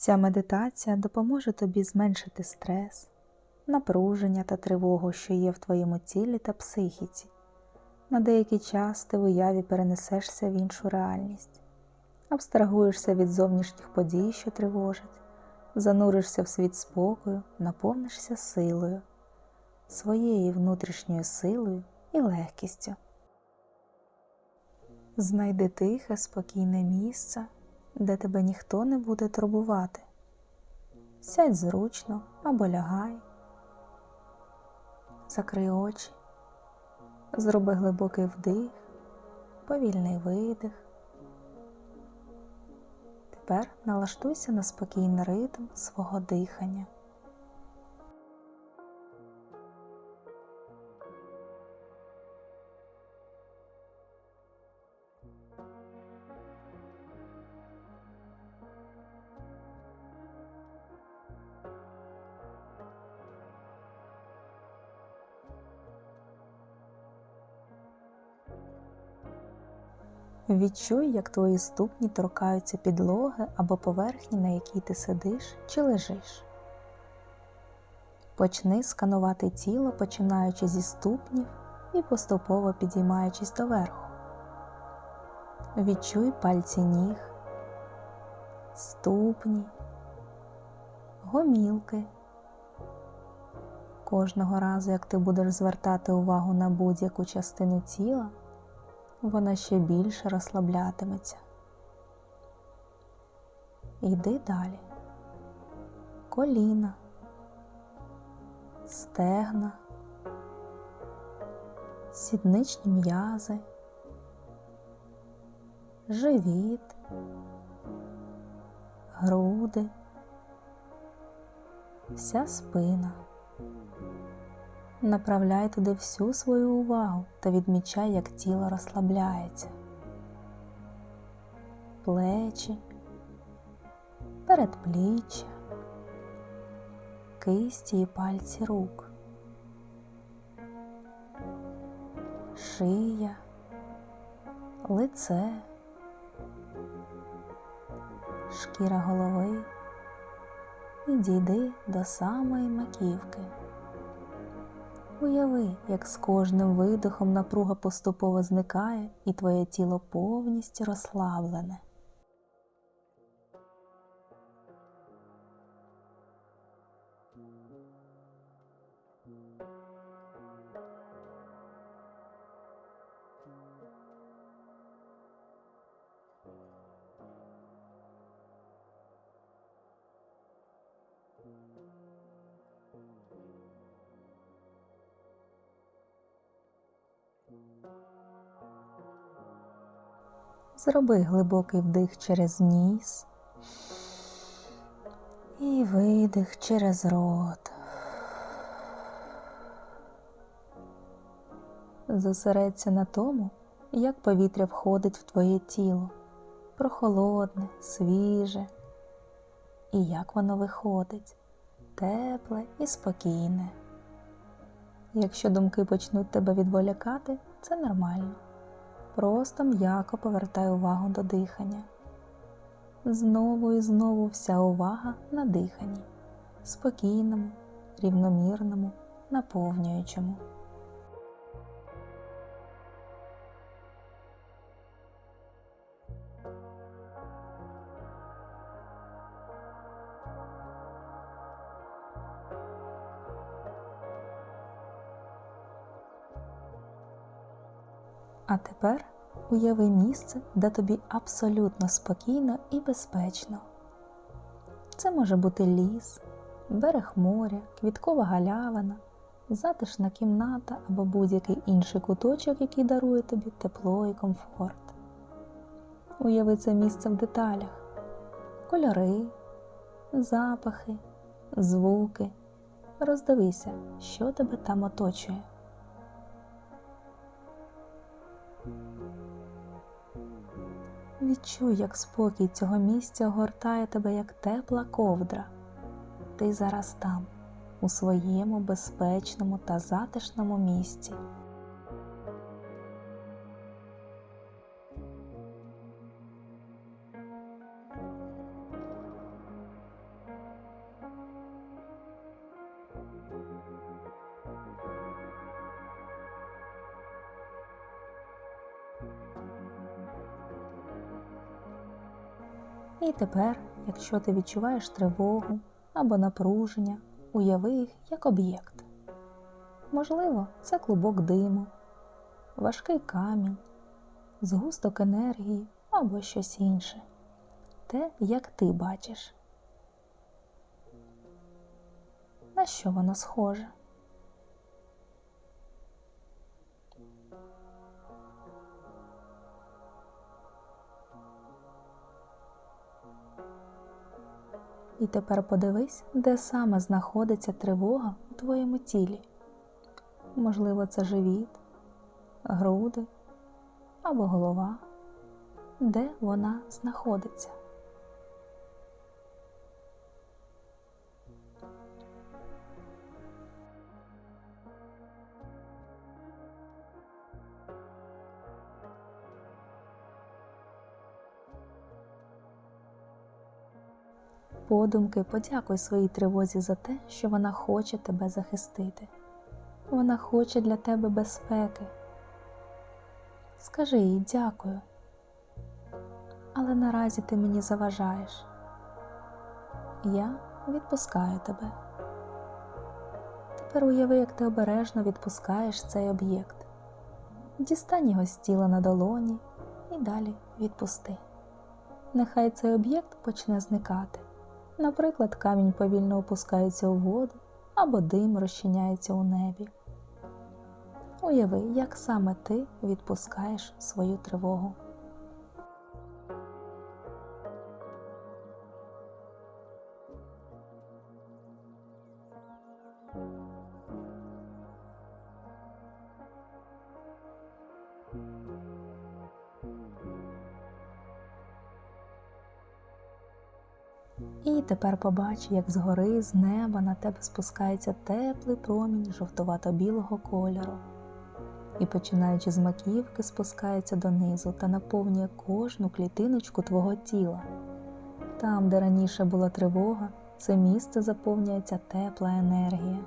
Ця медитація допоможе тобі зменшити стрес, напруження та тривогу, що є в твоєму тілі та психіці. На деякий час ти в уяві перенесешся в іншу реальність, абстрагуєшся від зовнішніх подій, що тривожать, зануришся в світ спокою, наповнишся силою, своєю внутрішньою силою і легкістю. Знайди тихе, спокійне місце, де тебе ніхто не буде турбувати. Сядь зручно або лягай, закрий очі, зроби глибокий вдих, повільний видих. Тепер налаштуйся на спокійний ритм свого дихання. Відчуй, як твої ступні торкаються підлоги або поверхні, на якій ти сидиш чи лежиш. Почни сканувати тіло, починаючи зі ступнів і поступово підіймаючись доверху. Відчуй пальці ніг, ступні, гомілки. Кожного разу, як ти будеш звертати увагу на будь-яку частину тіла, вона ще більше розслаблятиметься. Йди далі. Коліна, стегна, сідничні м'язи, живіт, груди, вся спина. Направляй туди всю свою увагу та відмічай, як тіло розслабляється. Плечі, передпліччя, кисті і пальці рук, шия, лице, шкіра голови і дійди до самої маківки. Уяви, як з кожним видихом напруга поступово зникає і твоє тіло повністю розслаблене. Зроби глибокий вдих через ніс і видих через рот. Зосередься на тому, як повітря входить в твоє тіло, прохолодне, свіже, і як воно виходить, тепле і спокійне. Якщо думки почнуть тебе відволікати, це нормально. Просто м'яко повертай увагу до дихання. Знову і знову вся увага на диханні, спокійному, рівномірному, наповнюючому. А тепер уяви місце, де тобі абсолютно спокійно і безпечно. Це може бути ліс, берег моря, квіткова галявина, затишна кімната або будь-який інший куточок, який дарує тобі тепло і комфорт. Уяви це місце в деталях, кольори, запахи, звуки. Роздивися, що тебе там оточує. Відчуй, як спокій цього місця огортає тебе як тепла ковдра. Ти зараз там, у своєму безпечному та затишному місці. І тепер, якщо ти відчуваєш тривогу або напруження, уяви їх як об'єкт. Можливо, це клубок диму, важкий камінь, згусток енергії або щось інше. Те, як ти бачиш. На що воно схоже? Тепер подивись, де саме знаходиться тривога у твоєму тілі. Можливо, це живіт, груди або голова. Де вона знаходиться? Подумки подякуй своїй тривозі за те, що вона хоче тебе захистити. Вона хоче для тебе безпеки. Скажи їй дякую. Але наразі ти мені заважаєш. Я відпускаю тебе. Тепер уяви, як ти обережно відпускаєш цей об'єкт. Дістань його з тіла на долоні і далі відпусти. Нехай цей об'єкт почне зникати. Наприклад, камінь повільно опускається у воду або дим розчиняється у небі. Уяви, як саме ти відпускаєш свою тривогу. І тепер побач, як згори з неба на тебе спускається теплий промінь жовтувато-білого кольору. І починаючи з маківки, спускається донизу та наповнює кожну клітиночку твого тіла. Там, де раніше була тривога, це місце заповнюється тепла енергія,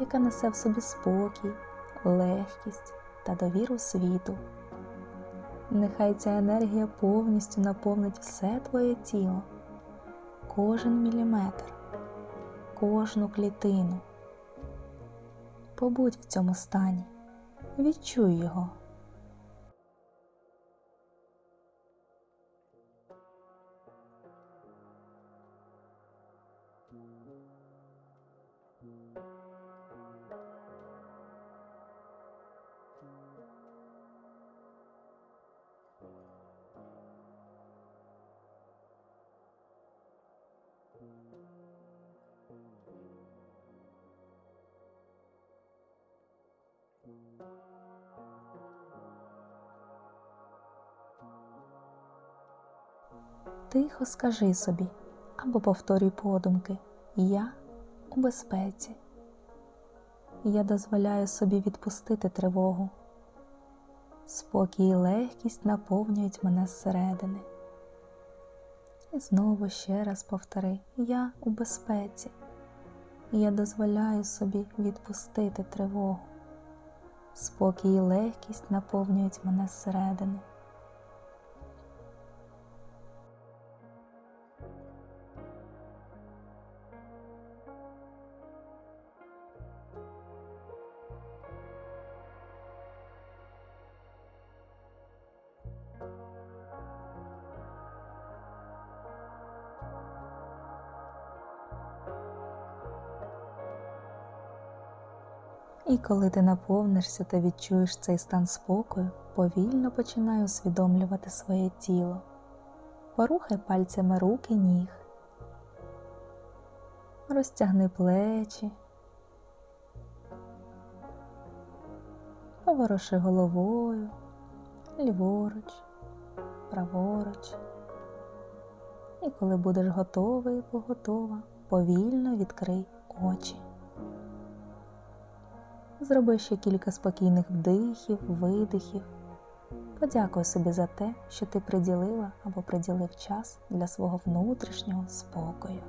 яка несе в собі спокій, легкість та довіру світу. Нехай ця енергія повністю наповнить все твоє тіло кожен міліметр, кожну клітину. Побудь в цьому стані, відчуй його. Тихо скажи собі або повторюй подумки Я у безпеці. Я дозволяю собі відпустити тривогу. Спокій і легкість наповнюють мене зсередини. І знову ще раз повтори Я у безпеці. Я дозволяю собі відпустити тривогу. Спокій і легкість наповнюють мене зсередини. І коли ти наповнишся та відчуєш цей стан спокою, повільно починай усвідомлювати своє тіло. Порухай пальцями руки ніг, розтягни плечі, повороши головою, ліворуч, праворуч. І коли будеш готовий або готова, повільно відкрий очі. Зроби ще кілька спокійних вдихів, видихів. Подякуй собі за те, що ти приділила або приділив час для свого внутрішнього спокою.